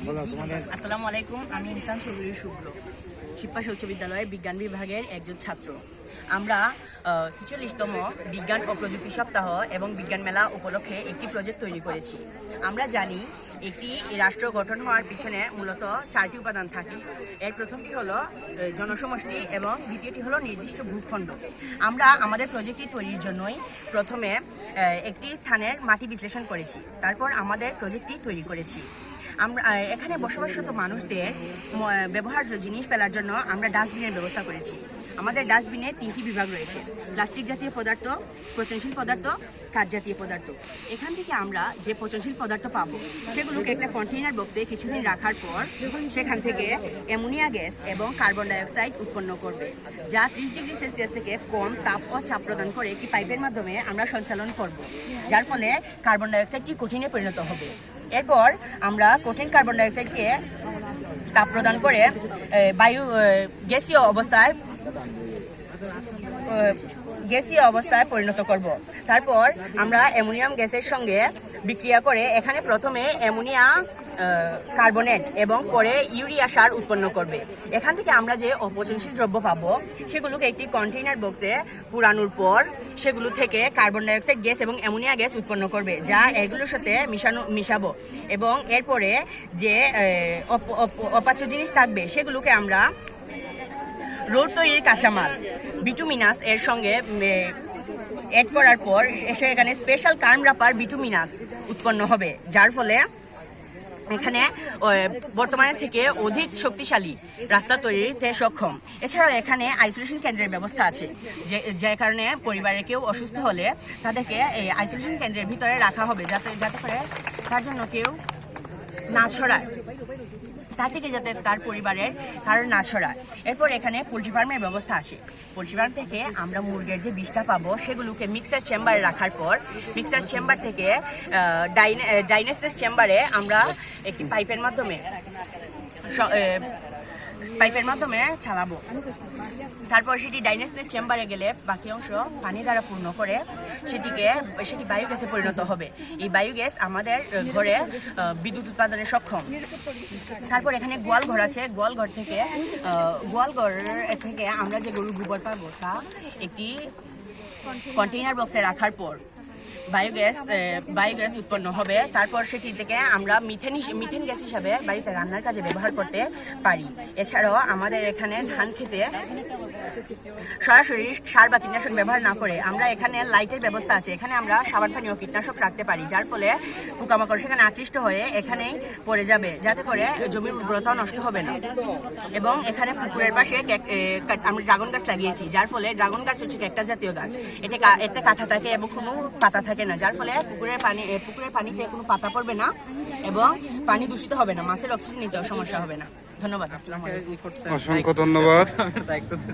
আসসালামু আলাইকুম, আমি ইনসান চৌধুরী শুভ্র। শিপ্পাশী উচ্চ বিদ্যালয়ের বিজ্ঞান বিভাগের একজন ছাত্র। আমরা ছেচল্লিশতম বিজ্ঞান ও প্রযুক্তি সপ্তাহ এবং বিজ্ঞান মেলা উপলক্ষে একটি প্রজেক্ট তৈরি করেছি। আমরা জানি, একটি রাষ্ট্র গঠন হওয়ার পিছনে মূলত চারটি উপাদান থাকে। এর প্রথমটি হলো জনসমষ্টি এবং দ্বিতীয়টি হলো নির্দিষ্ট ভূখণ্ড। আমরা আমাদের প্রজেক্টটি তৈরির জন্যই প্রথমে একটি স্থানের মাটি বিশ্লেষণ করেছি। তারপর আমাদের প্রজেক্টটি তৈরি করেছি। আমরা এখানে বসবাসরত মানুষদের ব্যবহার্য জিনিস ফেলার জন্য আমরা ডাস্টবিনের ব্যবস্থা করেছি। আমাদের ডাস্টবিনে তিনটি বিভাগ রয়েছে। প্লাস্টিক জাতীয় পদার্থ পচনশীল পদার্থ, কাঠ জাতীয় পদার্থ। এখান থেকে আমরা যে পচনশীল পদার্থ পাবো, সেগুলোকে একটা কন্টেইনার বক্সে কিছুদিন রাখার পর সেখান থেকে অ্যামোনিয়া গ্যাস এবং কার্বন ডাইঅক্সাইড উৎপন্ন করবে, যা ত্রিশ ডিগ্রি সেলসিয়াস থেকে কম তাপ ও চাপ প্রদান করে একটি পাইপের মাধ্যমে আমরা সঞ্চালন করব, যার ফলে কার্বন ডাইঅক্সাইডটি কঠিনে পরিণত হবে। এরপর আমরা কঠিন কার্বন ডাইঅক্সাইডকে তাপ প্রদান করে বায়ু গ্যাসীয় অবস্থায় গ্যাসীয় অবস্থায় পরিণত করব। তারপর আমরা অ্যামোনিয়াম গ্যাসের সঙ্গে বিক্রিয়া করে এখানে প্রথমে অ্যামোনিয়া কার্বনেট এবং পরে ইউরিয়া সার উৎপন্ন করবে। এখান থেকে আমরা যে অপচনশীল দ্রব্য পাবো, সেগুলোকে একটি কন্টেইনার বক্সে পুরানোর পর সেগুলো থেকে কার্বন ডাইঅক্সাইড গ্যাস এবং অ্যামোনিয়া গ্যাস উৎপন্ন করবে, যা এগুলোর সাথে মিশানো, মিশাবো। এবং এরপরে যে অপ- অপ- অপাচ্য জিনিস থাকবে, সেগুলোকে আমরা রোড তৈরির কাঁচামাল বিটুমিনাস এর সঙ্গে অ্যাড করার পর এসে এখানে স্পেশাল কার্ম রাপার বিটুমিনাস উৎপন্ন হবে, যার ফলে এখানে বর্তমানে থেকে অধিক শক্তিশালী রাস্তা তৈরিতে সক্ষম। এছাড়াও এখানে আইসোলেশন কেন্দ্রের ব্যবস্থা আছে, যে যে কারণে পরিবারে কেউ অসুস্থ হলে তাদেরকে এই আইসোলেশন কেন্দ্রের ভিতরে রাখা হবে, যাতে যাতে করে তার জন্য কেউ না ছড়ায়। তার থেকে যাতে তার পরিবারের কারোর না ছড়ায়। এরপর এখানে পোলট্রি ফার্মের ব্যবস্থা আছে পোলট্রি ফার্ম থেকে আমরা মুরগের যে বিষটা পাবো, সেগুলোকে মিক্সার চেম্বারে রাখার পর, মিক্সার চেম্বার থেকে ডাইনেসনেস চেম্বারে আমরা একটি পাইপের মাধ্যমে পাইপের মাধ্যমে চালাবো। তারপর সেটি ডাইনেসনেস চেম্বারে গেলে বাকি অংশ পানি দ্বারা পূর্ণ করে সেটিকে, সেটি বায়োগ্যাসে পরিণত হবে। এই বায়োগ্যাস আমাদের ঘরে বিদ্যুৎ উৎপাদনে সক্ষম। তারপর এখানে গোয়াল ঘর আছে। গোয়াল ঘর থেকে গোয়াল ঘর থেকে আমরা যে গরুর গোবর পাবো তা একটি কন্টেইনার বক্সে রাখার পর বায়োগ্যাস বায়োগ্যাস উৎপন্ন হবে। তারপর সেটি থেকে আমরা মিথেন মিথেন গ্যাস হিসাবে বাড়িতে রান্নার কাজে ব্যবহার করতে পারি। এছাড়াও আমাদের এখানে ধান খেতে সরাসরি সার বা কীটনাশক ব্যবহার না করে আমরা এখানে লাইটের ব্যবস্থা আছে। এখানে আমরা সাবান পানি ও কীটনাশক রাখতে পারি, যার ফলে পোকামাকড় সেখানে আকৃষ্ট হয়ে এখানেই পড়ে যাবে, যাতে করে জমির উর্বরতা নষ্ট হবে না। এবং এখানে পুকুরের পাশে আমরা ড্রাগন গাছ লাগিয়েছি, যার ফলে ড্রাগন গাছ হচ্ছে একটা জাতীয় গাছ। এটা এতে কাঁটা থাকে এবং কোনো পাতা থাকে না যার ফলে পুকুরের পানি পুকুরের পুকুরের পানিতে কোনো পাতা পড়বে না এবং পানি দূষিত হবে না মাছের অক্সিজেন নিতেও সমস্যা হবে না। ধন্যবাদ আসসালাম অসংখ্য ধন্যবাদ।